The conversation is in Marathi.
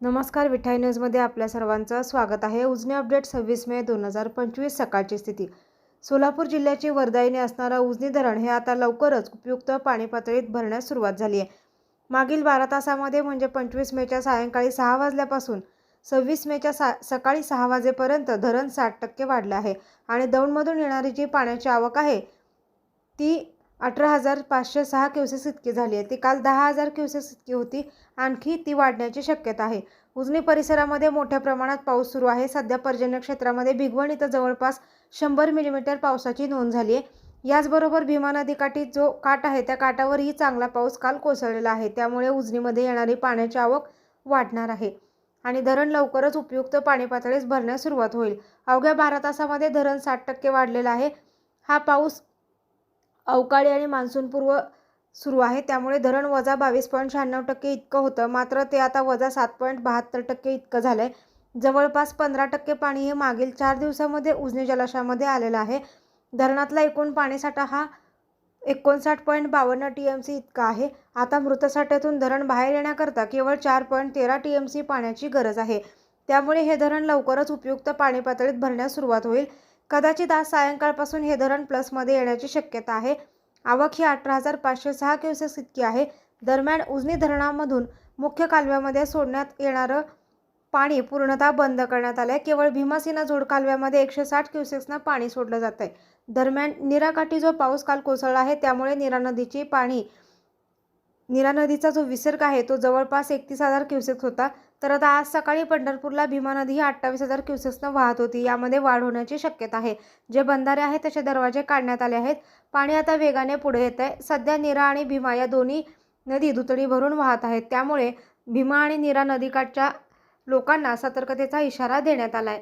नमस्कार विठाई न्यूजमध्ये आपल्या सर्वांचं स्वागत आहे. उजनी अपडेट सव्वीस मे दोन हजार पंचवीस सकाळची स्थिती. सोलापूर जिल्ह्याची वरदायिनी असणारं उजनी धरण हे आता लवकरच उपयुक्त पाणी पातळीत भरण्यास सुरुवात झाली आहे. मागील बारा तासामध्ये म्हणजे पंचवीस मेच्या सायंकाळी सहा वाजल्यापासून सव्वीस मेच्या सा सकाळी सहा वाजेपर्यंत धरण साठ टक्के वाढलं आहे. आणि दौंडमधून येणारी जी पाण्याची आवक आहे ती अठरा हजार पाचशे सहा क्युसेस इतकी झाली आहे. ती काल दहा हजार क्युसेस इतकी होती. आणखी ती वाढण्याची शक्यता आहे. उजनी परिसरामध्ये मोठ्या प्रमाणात पाऊस सुरू आहे. सध्या पर्जन्य क्षेत्रामध्ये भिगवण इथं जवळपास शंभर मिलीमीटर पावसाची नोंद झाली आहे. याचबरोबर भीमा नदीकाठी जो काठ आहे त्या काठावरही चांगला पाऊस काल कोसळलेला आहे. त्यामुळे उजनीमध्ये येणारी पाण्याची आवक वाढणार आहे. आणि धरण लवकरच उपयुक्त पाणी पातळीस भरण्यास सुरुवात होईल. अवघ्या बारा तासामध्ये धरण साठ टक्के वाढलेलं आहे. हा पाऊस अवकाळी आणि मान्सूनपूर्व सुरू आहे. त्यामुळे धरण वजा बावीस पॉईंट शहाण्णव टक्के इतकं होतं. मात्र ते आता वजा सात पॉईंट बहात्तर टक्के इतकं झालं आहे जवळपास पंधरा टक्के पाणी हे मागील चार दिवसामध्ये उजनी जलाशयामध्ये आलेलं आहे. धरणातला एकूण पाणीसाठा हा एकोणसाठ पॉईंट बावन्न टी एम सी इतका आहे. आता मृतसाठ्यातून धरण बाहेर येण्याकरता केवळ चार पॉईंट तेरा टी एम सी पाण्याची गरज आहे. त्यामुळे हे धरण लवकरच उपयुक्त पाणी पातळीत भरण्यास सुरुवात होईल. कदाचित आज सायंकाळपासून हे धरण प्लसमध्ये येण्याची शक्यता आहे. आवक ही अठरा हजार पाचशे सहा क्युसेस इतकी आहे. दरम्यान उजनी धरणामधून मुख्य कालव्यामध्ये सोडण्यात येणारं पाणी पूर्णतः बंद करण्यात आलं आहे केवळ भीमासेना जोड कालव्यामध्ये एकशे साठ क्युसेक्सनं पाणी सोडलं जात आहे दरम्यान निराकाठी जो पाऊस काल कोसळला आहे त्यामुळे निरा नदीची पाणी निरा नदीचा जो विसर्ग आहे तो जवळपास एकतीस हजार क्युसेक्स होता. तर आता आज सकाळी पंढरपूरला भीमा नदी ही अठ्ठावीस हजार क्युसेक्सनं वाहत होती. यामध्ये वाढ होण्याची शक्यता आहे. जे बंधारे आहेत त्याचे दरवाजे काढण्यात आले आहेत. पाणी आता वेगाने पुढे येत आहे. सध्या निरा आणि भीमा या दोन्ही नदी दुतडी भरून वाहत आहेत. त्यामुळे भीमा आणि निरा नदीकाठच्या लोकांना सतर्कतेचा इशारा देण्यात आला आहे